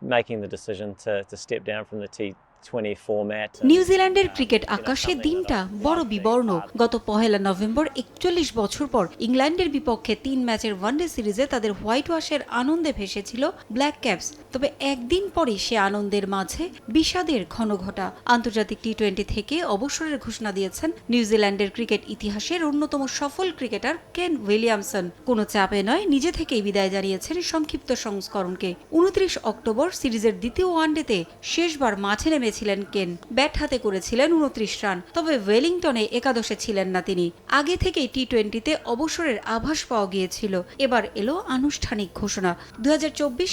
making the decision to, to step down from the T20 format. and, নিউজিল্যান্ডের uh, cricket আকাশে দিনটা বড় বিবর্ণ। গত পহেলা নভেম্বর একচল্লিশ বছর পর ইংল্যান্ডের বিপক্ষে তিন ম্যাচের ওয়ানডে সিরিজে তাদের হোয়াইট ওয়াশের আনন্দে ভেসেছিল ব্ল্যাক ক্যাপস। তবে একদিন পরই সে আনন্দের মাঝে বিষাদের ঘন ঘটা আন্তর্জাতিক টি টোয়েন্টি থেকে অবসরের ঘোষণা দিয়েছেন নিউজিল্যান্ডের ক্রিকেট ইতিহাসের অন্যতম সফল ক্রিকেটার কেন উইলিয়ামসন। কোনো চাপে নয় নিজে থেকেই বিদায় জানিয়েছেন সংক্ষিপ্ত সংস্করণকে। উনত্রিশ অক্টোবর সিরিজের দ্বিতীয় ওয়ানডেতে শেষবার মাঠে নেমেছিলেন কেন? ব্যাট হাতে করেছিলেন উনত্রিশ রান। তবে ওয়েলিংটনে একাদশে ছিলেন না তিনি। আগে থেকেই টি টোয়েন্টিতে অবসরের আভাস পাওয়া গিয়েছিল। এবার এলো আনুষ্ঠানিক ঘোষণা। দু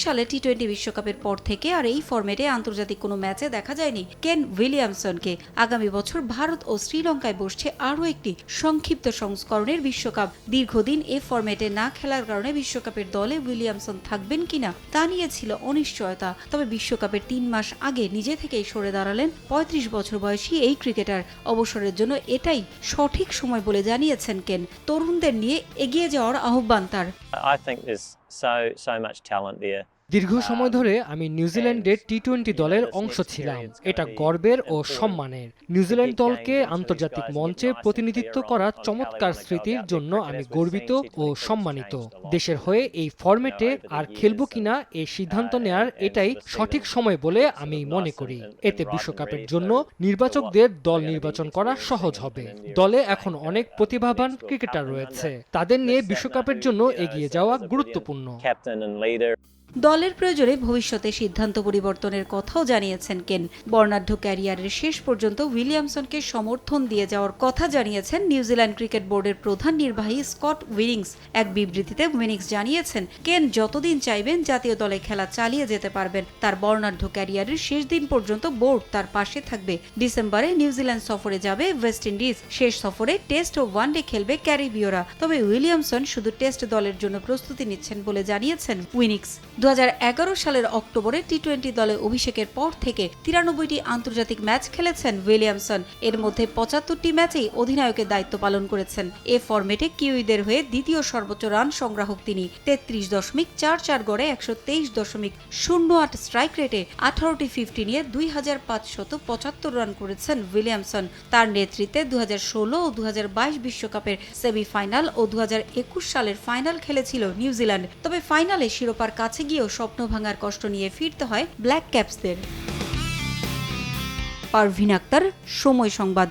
সালে টি টোয়েন্টি বিশ্বকাপের পর থেকে আর এই ফরম্যাটে আন্তর্জাতিক কোনো ম্যাচে দেখা যায়নি কেন উইলিয়ামসনকে। আগামী বছর ভারত ও শ্রীলঙ্কায় বসছে আরও একটি সংক্ষিপ্ত সংস্করণের বিশ্বকাপ। দীর্ঘদিন এ ফর্মেটে না খেলার কারণে বিশ্বকাপের দলে উইলিয়ামসন থাকবেন কিনা তা নিয়ে ছিল অনিশ্চয়তা। তবে বিশ্বকাপের তিন মাস আগে নিজে থেকেই সরে দাঁড়ালেন। পঁয়ত্রিশ বছর বয়সী এই ক্রিকেটার। অবসরের জন্য এটাই সঠিক সময় বলে জানিয়েছেন কেন। তরুণদের নিয়ে এগিয়ে যাওয়ার আহ্বান তার। So, so much talent there. দীর্ঘ সময় ধরে আমি নিউজিল্যান্ডের টি টোয়েন্টি দলের অংশ ছিলাম। এটা গর্বের ও সম্মানের। নিউজিল্যান্ড দলকে আন্তর্জাতিক মঞ্চে প্রতিনিধিত্ব করা চমৎকার স্মৃতির জন্য আমি গর্বিত ও সম্মানিত। দেশের হয়ে এই ফরম্যাটে আর খেলব কিনা এই সিদ্ধান্ত নেয়ার এটাই সঠিক সময় বলে আমি মনে করি। এতে বিশ্বকাপের জন্য নির্বাচকদের দল নির্বাচন করা সহজ হবে। দলে এখন অনেক প্রতিভাবান ক্রিকেটার রয়েছে। তাদের নিয়ে বিশ্বকাপের জন্য এগিয়ে যাওয়া গুরুত্বপূর্ণ Captain and leader. দলের প্রয়োজনে ভবিষ্যতে সিদ্ধান্ত পরিবর্তনের কথাও জানিয়েছেন কেন। বর্ণাঢ্য ক্যারিয়ারের শেষ পর্যন্ত উইলিয়ামসনকে সমর্থন দিয়ে যাওয়ার কথা জানিয়েছেন নিউজিল্যান্ড ক্রিকেট বোর্ডের প্রধান নির্বাহী স্কট উইনিংস। এক বিবৃতিতে উইনিংস জানিয়েছেন, কেন যতদিন চাইবেন জাতীয় দলে খেলা চালিয়ে যেতে পারবেন। তার বর্ণাঢ্য ক্যারিয়ারের শেষ দিন পর্যন্ত বোর্ড তার পাশে থাকবে। ডিসেম্বরে নিউজিল্যান্ড সফরে যাবে ওয়েস্ট ইন্ডিজ। শেষ সফরে টেস্ট ও ওয়ানডে খেলবে ক্যারিবীয়রা। তবে উইলিয়ামসন শুধু টেস্ট দলের জন্য প্রস্তুতি নিচ্ছেন বলে জানিয়েছেন উইনিক্স দু হাজার এগারো সালের অক্টোবরে টি টোয়েন্টি দলে অভিষেকের পর থেকে তিরানব্বইটি আন্তর্জাতিক ম্যাচ খেলেছেন উইলিয়ামসন। এর মধ্যে পঁচাত্তরটি ম্যাচেই অধিনায়কের দায়িত্ব পালন করেছেন। এ ফরম্যাটে কিউইদের হয়ে দ্বিতীয় সর্বোচ্চ রান সংগ্রাহক তিনি। তেত্রিশ দশমিক চার চার গড়ে একশো তেইশ দশমিক শূন্য আট স্ট্রাইক রেটে আঠারোটি ফিফটি নিয়ে দুই হাজার পাঁচশত পঁচাত্তর রান করেছেন উইলিয়ামসন। তার নেতৃত্বে দু ষোলো ও দু বিশ্বকাপের সেমিফাইনাল ও দু সালের ফাইনাল খেলেছিল নিউজিল্যান্ড। তবে ফাইনালে শিরোপার কাছে গিয়েও স্বপ্ন ভাঙার কষ্ট নিয়ে ফিরতে হয় ব্ল্যাক ক্যাপসদের। পারভিন আক্তার সময় সংবাদ।